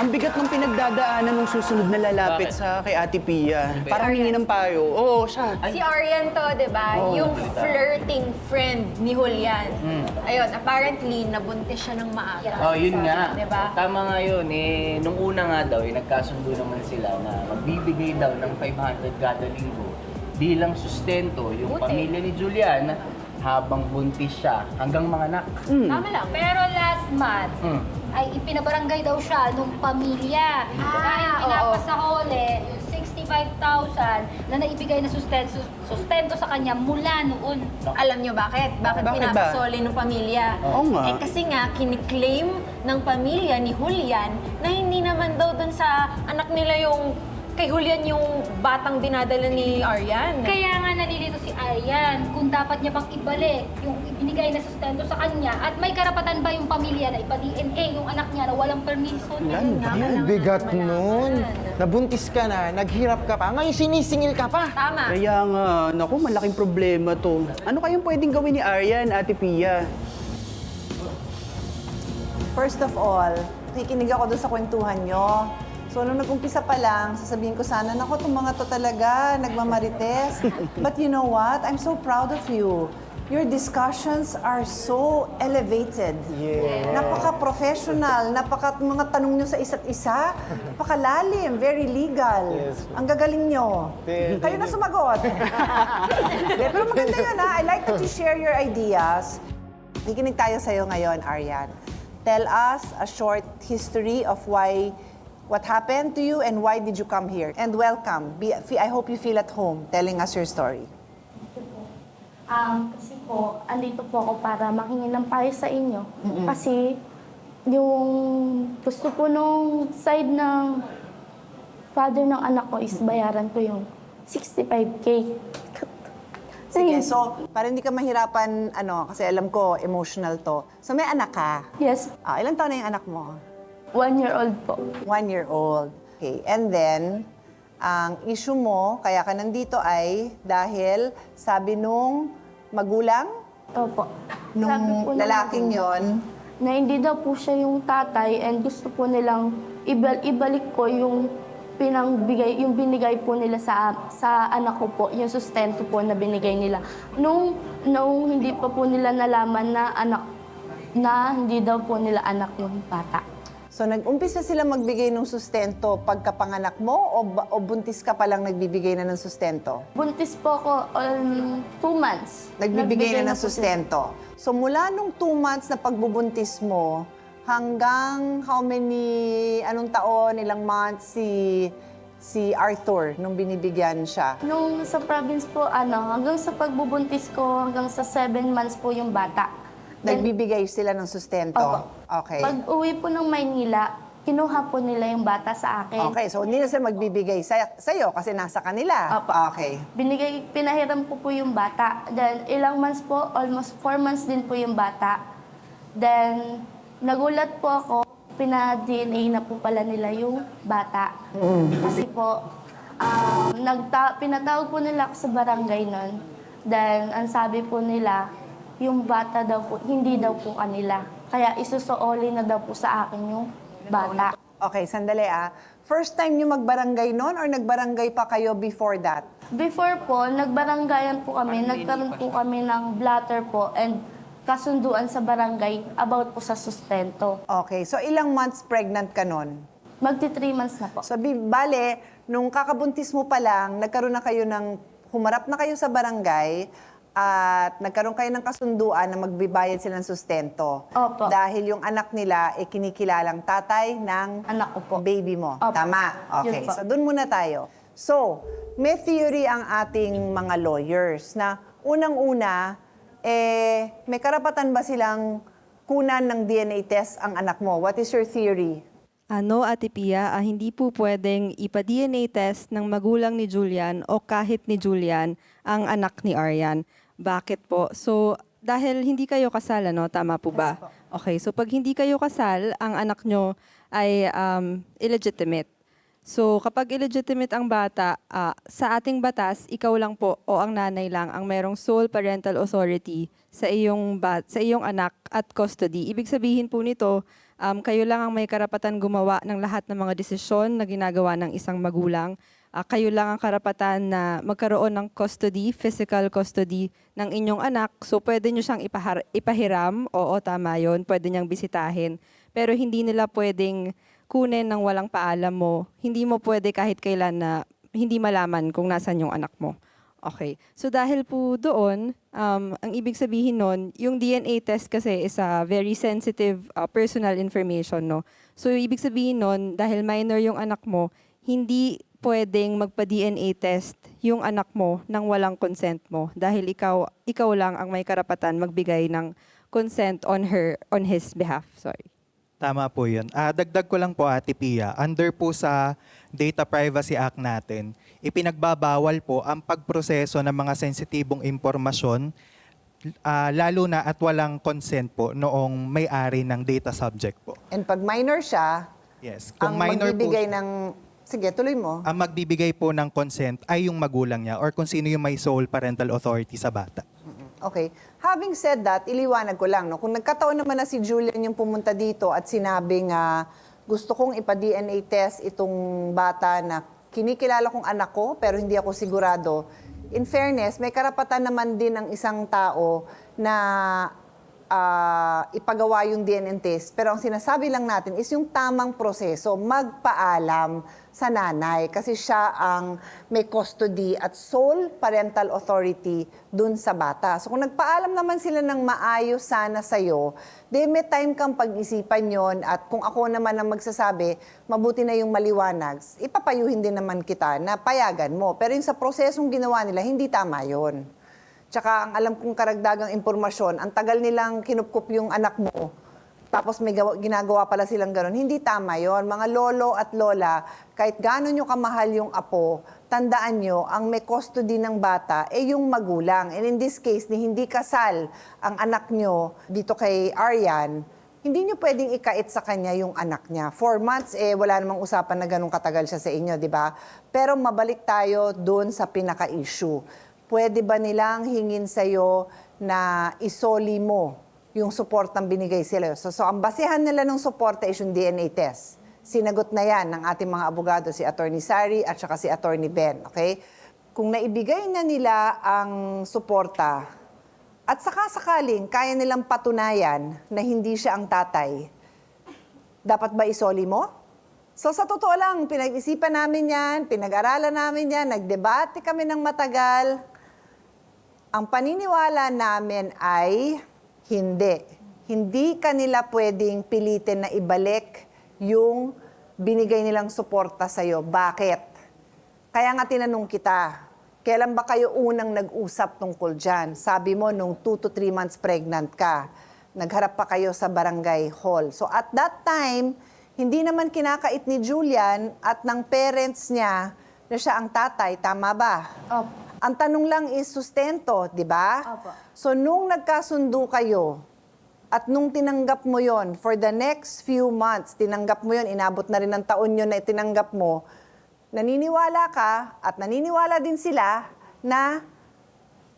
Ang bigat ng pinagdadaanan ng susunod na lalapit Bakit? sa kay Ate Pia. Parang hingi ng payo. Oo, siya. Si Arian to, di ba? Yung flirting friend ni Julian. Mm. Ayun, apparently, nabuntis siya ng maaga. Oh, yun nga. Di ba? Tama nga yun. Eh, nung una nga daw, eh, nagkasundo naman sila na magbibigay daw ng 500 kada linggo bilang sustento yung Buti. pamilya ni Julian habang buntis siya hanggang mga anak. Tama lang. Pero last month, Mm. Ay ipinabarangay daw siya nung pamilya. Dahil oo. pinapasakole yung 65,000 na naibigay na sustento, sustento sa kanya mula noon. Alam nyo bakit? Bakit, Bakit ba? pinapasoli ng pamilya? Oo nga. Eh kasi nga, kiniklaim ng pamilya ni Julian na hindi naman daw dun sa anak nila yung kay Julian yung batang dinadala ni Arian. Kaya nga nalilito si Arian kung dapat niya pang ibalik yung ibinigay na sustento sa kanya at may karapatan ba yung pamilya na ipa-DNA yung anak niya na walang permission. Lan ba yan? Bigat nun. Nabuntis ka na, naghirap ka pa, ngayon sinisingil ka pa. Tama. Kaya nga, naku, malaking problema to. Ano kayang pwedeng gawin ni Aryan, Ate Pia? First of all, nakikinig ako doon sa kwentuhan nyo. So, nung nag-umpisa pa lang, sasabihin ko sana, nako, itong mga to talaga, nagmamarites. But you know what? I'm so proud of you. Your discussions are so elevated. Yeah. Napaka-professional, napaka mga tanong nyo sa isa't isa, napakalalim, very legal. Yes. Ang gagaling nyo. Thank Kayo na sumagot. Yeah, Pero maganda yun ha. I like that you share your ideas. Nakikinig tayo sa'yo ngayon, Aryan. Tell us a short history of why, what happened to you and why did you come here. And welcome. Be, I hope you feel at home telling us your story. Um, kasi po, andito po ako para makingi ng payo sa inyo. Kasi yung gusto po nung side ng father ng anak ko is bayaran ko yung 65K. Sige, so, para hindi ka mahirapan, ano, kasi alam ko, emotional to. So, may anak ka. Yes, Ah, ilang taon na yung anak mo? One year old po. One year old. Okay, and then, ang issue mo, kaya ka nandito ay dahil sabi nung magulang, Opo. Sabi nung po ng lalaking yon, na hindi daw po siya yung tatay and gusto po nilang ibal- ibalik ko yung pinangbigay yung binigay po nila sa sa anak ko po yung sustento po na binigay nila nung nung hindi pa po nila nalaman na anak na hindi daw po nila anak yung bata So, nag-umpisa sila magbigay ng sustento pagkapanganak mo o, o buntis ka palang nagbibigay na ng sustento? buntis po ako um, two months Nagbibigay na ng sustento. So, mula nung two months na pagbubuntis mo, hanggang how many, anong taon, ilang months si si Arthur nung binibigyan siya? Nung sa province po, ano, hanggang sa pagbubuntis ko, hanggang sa seven months po yung bata. Nagbibigay sila ng sustento? Opo. Okay. Pag uwi po ng Maynila, kinuha po nila yung bata sa akin. Okay, so hindi na sila magbibigay sa sa'yo kasi nasa kanila. Opo. Okay. Binigay, pinahiram ko po yung bata. Then, ilang months po, almost four months din po yung bata. Then, nagulat po ako, pina-DNA na po pala nila yung bata. Kasi po, um, nagta- pinatawag po nila ako sa barangay nun. Then, ang sabi po nila, yung bata daw po, hindi daw po kanila. Kaya isusuoli na daw po sa akin yung bata. Okay, sandali ah. First time nyo magbarangay noon or nagbarangay pa kayo before that? Before po, nagbaranggayan po kami, nagkaroon po kami ng blatter po and kasunduan sa barangay about po sa sustento. Okay, so ilang months pregnant ka noon? Magti three months na po. So, bi- bale, nung kakabuntis mo pa lang, nagkaroon na kayo ng, humarap na kayo sa barangay, at nagkaroon kayo ng kasunduan na magbibayad sila ng sustento. Opo. Dahil yung anak nila, eh, kinikilalang tatay ng Anak ko po. baby mo. Opo. Tama? Okay, Yun po. so dun muna tayo. So, may theory ang ating mga lawyers na unang-una, eh, may karapatan ba silang kunan ng DNA test ang anak mo? What is your theory? Ano, Ate Pia, ah, hindi po pwedeng ipa-DNA test ng magulang ni Julian o kahit ni Julian ang anak ni Aryan. Bakit po? So, dahil hindi kayo kasal, ano? Tama po ba? Okay, so pag hindi kayo kasal, ang anak nyo ay um, illegitimate. So kapag illegitimate ang bata, ah, sa ating batas, ikaw lang po o ang nanay lang ang mayroong sole parental authority sa iyong bat, sa iyong anak at custody. Ibig sabihin po nito, um, kayo lang ang may karapatan gumawa ng lahat ng mga desisyon na ginagawa ng isang magulang. Ah, kayo lang ang karapatan na magkaroon ng custody, physical custody ng inyong anak. So pwede nyo siyang ipahar- ipahiram, oo tama yon pwede niyang bisitahin. Pero hindi nila pwedeng kunin ng walang paalam mo. Hindi mo pwede kahit kailan na hindi malaman kung nasan yung anak mo. Okay. So dahil po doon, um, ang ibig sabihin nun, yung DNA test kasi is a very sensitive uh, personal information, no? So ibig sabihin nun, dahil minor yung anak mo, hindi pwedeng magpa-DNA test yung anak mo nang walang consent mo dahil ikaw ikaw lang ang may karapatan magbigay ng consent on her on his behalf. Sorry. Tama po yun. Ah, dagdag ko lang po, Ate Pia, under po sa Data Privacy Act natin, ipinagbabawal po ang pagproseso ng mga sensitibong impormasyon, ah, lalo na at walang consent po noong may-ari ng data subject po. And pag minor siya, Yes. ang minor po magbibigay siya- ng... Sige, tuloy mo. ang magbibigay po ng consent ay yung magulang niya or kung sino yung may sole parental authority sa bata. Okay. Having said that, iliwanag ko lang, no? kung nagkataon naman na si Julian yung pumunta dito at sinabing nga gusto kong ipa-DNA test itong bata na kinikilala kong anak ko pero hindi ako sigurado, in fairness, may karapatan naman din ng isang tao na ah, ipagawa yung DNA test. Pero ang sinasabi lang natin is yung tamang proseso, magpaalam sa nanay kasi siya ang may custody at sole parental authority dun sa bata. So kung nagpaalam naman sila ng maayos sana sa'yo, di may time kang pag-isipan yon at kung ako naman ang magsasabi, mabuti na yung maliwanag, ipapayuhin din naman kita na payagan mo. Pero yung sa prosesong ginawa nila, hindi tama yon. Tsaka ang alam kong karagdagang impormasyon, ang tagal nilang kinupkup yung anak mo, tapos may gawa- ginagawa pala silang gano'n. Hindi tama yon Mga lolo at lola, kahit gano'n nyo kamahal yung apo, tandaan nyo, ang may custody ng bata ay yung magulang. And in this case, ni hindi kasal ang anak nyo dito kay Aryan, hindi nyo pwedeng ikait sa kanya yung anak niya. Four months, eh, wala namang usapan na ganun katagal siya sa inyo, di ba? Pero mabalik tayo doon sa pinaka-issue. Pwede ba nilang hingin sa'yo na isoli mo yung suportang binigay sila? So, so ang basehan nila ng suporta is yung DNA test. Sinagot na yan ng ating mga abogado, si Attorney Sari at saka si Attorney Ben. Okay? Kung naibigay na nila ang suporta, at saka sakaling kaya nilang patunayan na hindi siya ang tatay, dapat ba isoli mo? So sa totoo lang, pinag-isipan namin yan, pinag-aralan namin yan, nagdebate kami ng matagal. Ang paniniwala namin ay hindi. Hindi kanila pwedeng pilitin na ibalik yung binigay nilang suporta sa'yo. Bakit? Kaya nga tinanong kita, kailan ba kayo unang nag-usap tungkol dyan? Sabi mo, nung 2 to 3 months pregnant ka, nagharap pa kayo sa barangay hall. So at that time, hindi naman kinakait ni Julian at ng parents niya na siya ang tatay. Tama ba? Opo. Ang tanong lang is sustento, di ba? Opo. So nung nagkasundo kayo, at nung tinanggap mo yon for the next few months, tinanggap mo yon inabot na rin ng taon yun na itinanggap mo, naniniwala ka at naniniwala din sila na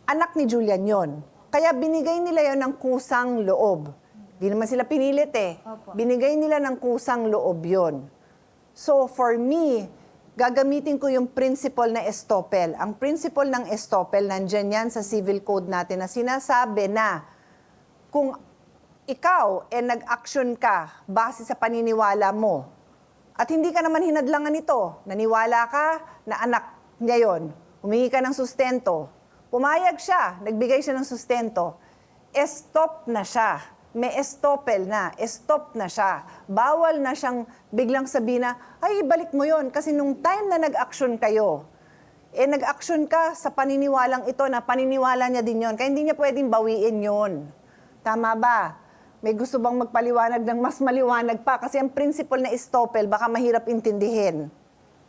anak ni Julian yon. Kaya binigay nila yon ng kusang loob. Di naman sila pinilit eh. Opo. Binigay nila ng kusang loob yon. So for me, gagamitin ko yung principle na estopel. Ang principle ng estopel, nandyan yan sa civil code natin na sinasabi na kung ikaw eh nag-action ka base sa paniniwala mo at hindi ka naman hinadlangan nito, naniwala ka na anak niya yon, humingi ka ng sustento, pumayag siya, nagbigay siya ng sustento, stop na siya. May estopel na, stop na siya. Bawal na siyang biglang sabihin na, ay, ibalik mo yon Kasi nung time na nag-action kayo, eh nag-action ka sa paniniwalang ito na paniniwala niya din yon. Kaya hindi niya pwedeng bawiin yon. Tama ba? May gusto bang magpaliwanag ng mas maliwanag pa? Kasi ang principle na estopel, baka mahirap intindihin.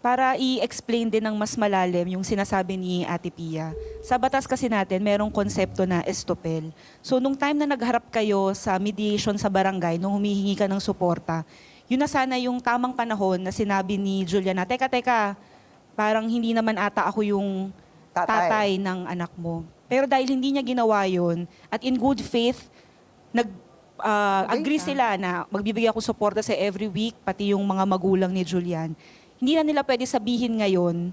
Para i-explain din ng mas malalim yung sinasabi ni Ate Pia. Sa batas kasi natin, merong konsepto na estopel. So, nung time na nagharap kayo sa mediation sa barangay, nung humihingi ka ng suporta, yun na sana yung tamang panahon na sinabi ni Julia na, teka, teka, parang hindi naman ata ako yung Tatay. tatay, ng anak mo. Pero dahil hindi niya ginawa yun, at in good faith, nag ah, agree sila na magbibigay ako suporta sa every week, pati yung mga magulang ni Julian. Hindi na nila pwede sabihin ngayon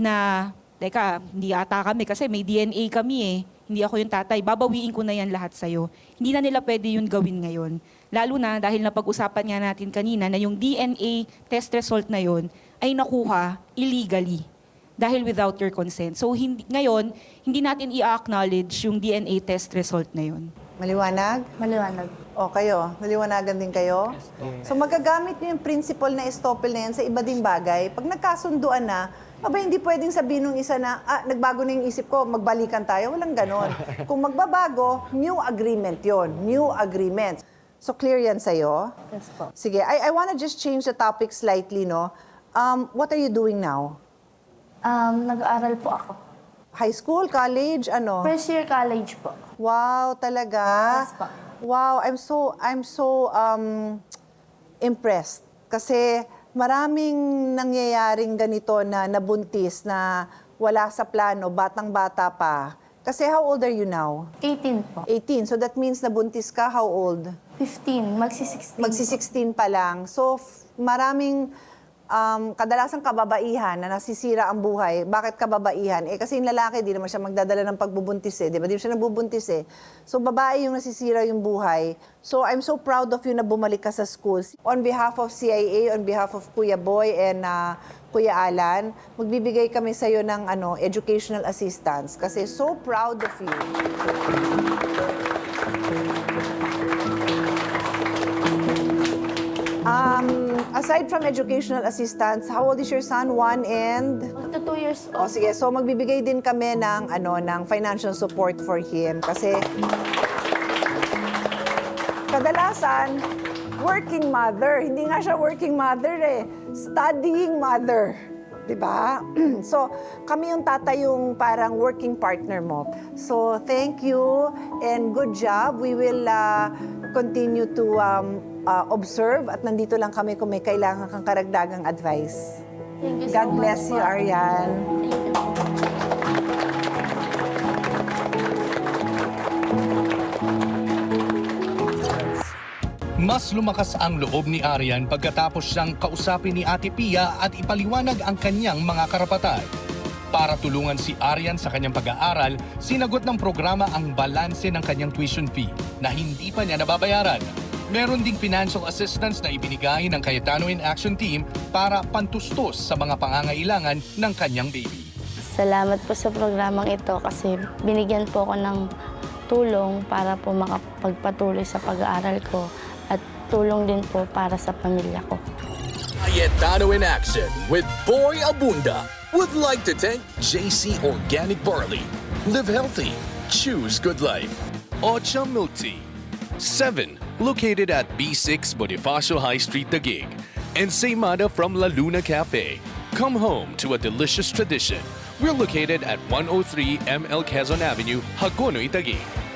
na, teka, hindi ata kami kasi may DNA kami eh. Hindi ako yung tatay. Babawiin ko na yan lahat sa'yo. Hindi na nila pwede yun gawin ngayon. Lalo na dahil napag-usapan nga natin kanina na yung DNA test result na yun ay nakuha illegally dahil without your consent. So hindi, ngayon, hindi natin i-acknowledge yung DNA test result na yun. Maliwanag? Maliwanag. O kayo, naliwanagan din kayo? So magagamit niyo yung principle na estoppel na yan sa iba ding bagay. Pag nagkasunduan na, aba hindi pwedeng sabihin ng isa na, ah, nagbago na yung isip ko, magbalikan tayo. Walang ganon. Kung magbabago, new agreement yon New agreement. So clear yan sa'yo? Yes po. Sige, I, I wanna just change the topic slightly, no? Um, what are you doing now? Um, nag-aaral po ako. High school, college, ano? First year college po. Wow, talaga? Yes po. Wow, I'm so I'm so um impressed kasi maraming nangyayaring ganito na nabuntis na wala sa plano, batang-bata pa. Kasi how old are you now? 18 po. 18. So that means nabuntis ka how old? 15. Magsi-16. Magsi-16 pa lang. So maraming um, kadalasang kababaihan na nasisira ang buhay. Bakit kababaihan? Eh kasi yung lalaki, di naman siya magdadala ng pagbubuntis eh. Di ba? Di siya nabubuntis eh. So babae yung nasisira yung buhay. So I'm so proud of you na bumalik ka sa school. On behalf of CIA, on behalf of Kuya Boy and uh, Kuya Alan, magbibigay kami sa iyo ng ano, educational assistance kasi so proud of you. Um, aside from educational assistance, how old is your son? One and... Magto 2 years O old. sige, so magbibigay din kami ng ano ng financial support for him kasi kadalasan working mother, hindi nga siya working mother eh, studying mother. 'Di ba? so, kami yung tatay yung parang working partner mo. So, thank you and good job. We will uh, continue to um, uh, observe at nandito lang kami kung may kailangan kang karagdagang advice. Thank you so God much bless you, po. Arian. Thank you Mas lumakas ang loob ni Arian pagkatapos siyang kausapin ni Ate Pia at ipaliwanag ang kanyang mga karapatan. Para tulungan si Arian sa kanyang pag-aaral, sinagot ng programa ang balanse ng kanyang tuition fee na hindi pa niya nababayaran. Meron ding financial assistance na ibinigay ng Cayetano in Action Team para pantustos sa mga pangangailangan ng kanyang baby. Salamat po sa programang ito kasi binigyan po ako ng tulong para po makapagpatuloy sa pag-aaral ko tulong din po para sa pamilya ko. Cayetano in Action with Boy Abunda would like to thank JC Organic Barley. Live healthy. Choose good life. Ocha Milk Tea. 7. Located at B6 Bonifacio High Street, Taguig. And Seymada from La Luna Cafe. Come home to a delicious tradition. We're located at 103 ML Quezon Avenue, Hagonoy, Taguig.